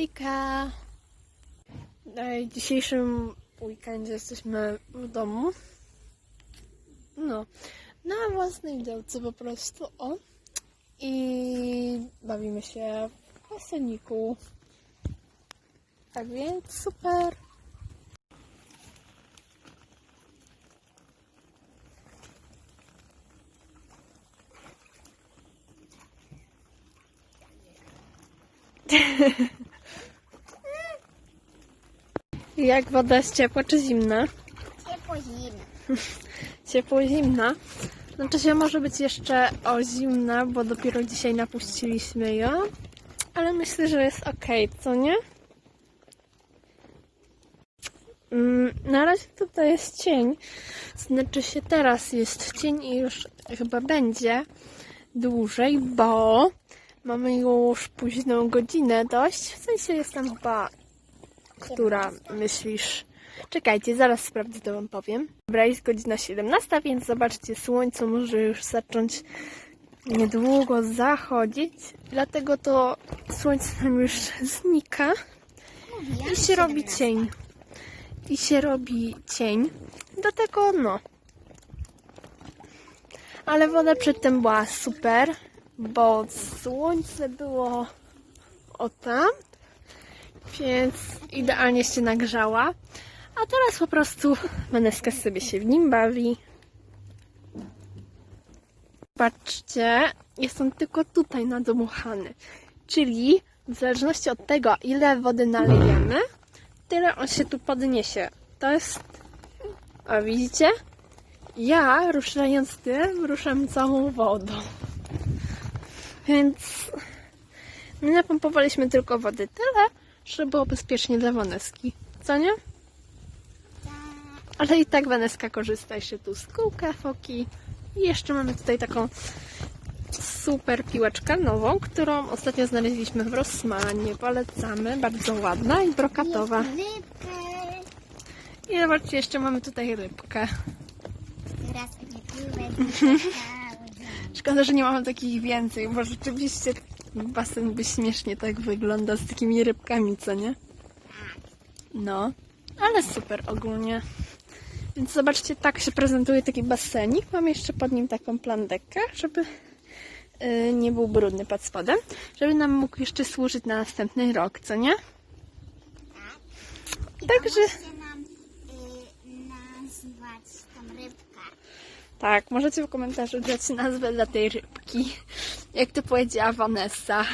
Hejka! W dzisiejszym weekendzie jesteśmy w domu. No, na własnej działce po prostu, o. I bawimy się w baseniku. Tak więc super. Jak woda jest ciepła czy zimna? Ciepło zimno. Ciepło zimna. Znaczy się może być jeszcze o zimna, bo dopiero dzisiaj napuściliśmy ją. Ale myślę, że jest ok, co nie? Mm, Na razie tutaj jest cień. Znaczy się teraz jest cień i już chyba będzie dłużej, bo mamy już późną godzinę dość. W sensie jest tam chyba która myślisz? Czekajcie, zaraz sprawdzę, to wam powiem. Dobra, jest godzina 17, więc zobaczcie, słońce może już zacząć niedługo zachodzić. Dlatego to słońce nam już znika i się robi cień. I się robi cień. Dlatego no. Ale woda przedtem była super, bo słońce było o tam, więc idealnie się nagrzała. A teraz po prostu Waneska sobie się w nim bawi. Patrzcie, jest on tylko tutaj nadmuchany. Czyli w zależności od tego, ile wody nalejemy, tyle on się tu podniesie. To jest... A widzicie? Ja, ruszając tym, ruszam całą wodą. Więc my napompowaliśmy tylko wody tyle, żeby było bezpiecznie dla Waneski. Co nie? Ale i tak Waneska korzysta jeszcze tu z kółka foki. I jeszcze mamy tutaj taką super piłeczkę nową, którą ostatnio znaleźliśmy w Rossmanie. Polecamy, bardzo ładna i brokatowa. I zobaczcie, jeszcze mamy tutaj rybkę. Szkoda, że nie mamy takich więcej, bo rzeczywiście basen by śmiesznie tak wygląda z takimi rybkami, co nie? No, ale super ogólnie. Więc zobaczcie, tak się prezentuje taki basenik. Mam jeszcze pod nim taką plandekę, żeby yy, nie był brudny pod spodem, żeby nam mógł jeszcze służyć na następny rok, co nie? Także Możecie nam y, nazwać tą rybkę. tak, możecie w komentarzu dać nazwę dla tej rybki, jak to powiedziała Vanessa.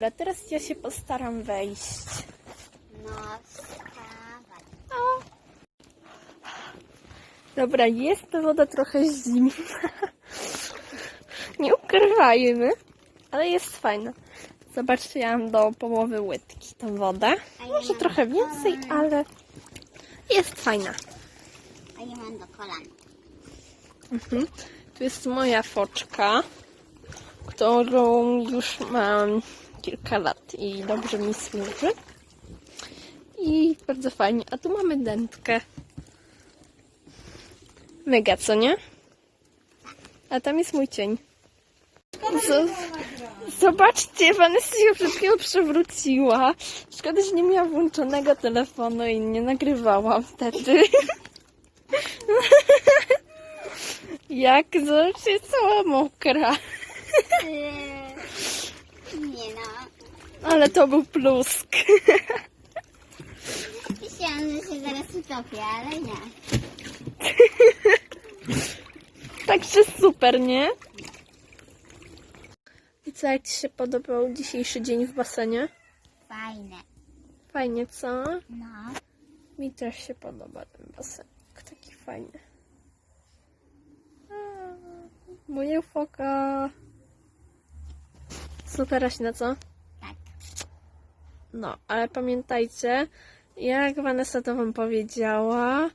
Dobra, teraz ja się postaram wejść. No, wstawaj. O. Dobra, jest ta woda trochę zimna. Nie ukrywajmy, ale jest fajna. Zobaczcie, ja mam do połowy łydki tą wodę. Może trochę więcej, ale jest fajna. A ja mam do kolan. Mhm. Tu jest moja foczka, którą już mam kilka lat i dobrze mi służy. I bardzo fajnie. A tu mamy dętkę. Mega, co nie? A tam jest mój cień. Z- Zobaczcie, Vanessa się chwilą przewróciła. Szkoda, że nie miała włączonego telefonu i nie nagrywałam wtedy. Jak zobaczcie, cała mokra. Nie no. Ale to był plusk. Myślałam, że się zaraz utopię, ale nie. Także super, nie? I co, jak Ci się podobał dzisiejszy dzień w basenie? Fajne. Fajnie, co? No. Mi też się podoba ten basenik. Taki fajny. A, Moja foka. Super, Aśna, co? Tak. No, ale pamiętajcie, jak Vanessa to Wam powiedziała,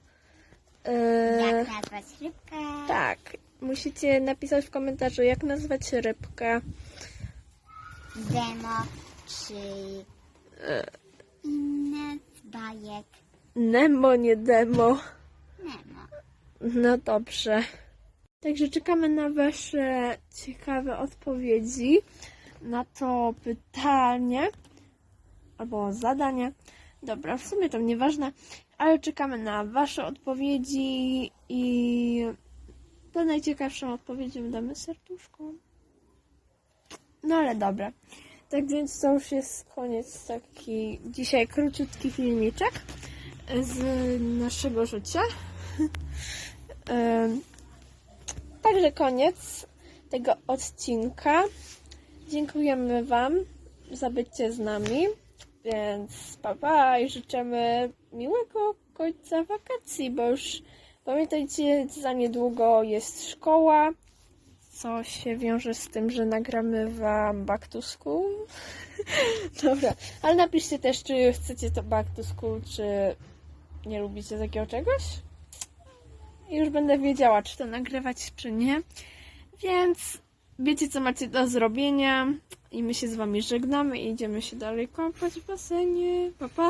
yy, Jak nazwać rybkę? tak, musicie napisać w komentarzu, jak nazwać rybkę. Demo czy inne z bajek. Nemo, nie demo. Nemo. No dobrze. Także czekamy na Wasze ciekawe odpowiedzi. na to pytanie albo zadanie. Dobra, w sumie to nieważne, ale czekamy na Wasze odpowiedzi i do najciekawszą odpowiedzią damy serduszko. No ale dobra. Tak więc to już jest koniec taki dzisiaj króciutki filmiczek z naszego życia. Także koniec tego odcinka. Dziękujemy Wam za bycie z nami. Więc pa, pa i życzymy miłego końca wakacji, bo już pamiętajcie, za niedługo jest szkoła, co się wiąże z tym, że nagramy Wam back to school. Dobra, ale napiszcie też, czy chcecie to back to school, czy nie lubicie takiego czegoś. I już będę wiedziała, czy to nagrywać, czy nie. Więc wiecie, co macie do zrobienia. I my się z wami żegnamy i idziemy się dalej kąpać w basenie. Pa, pa!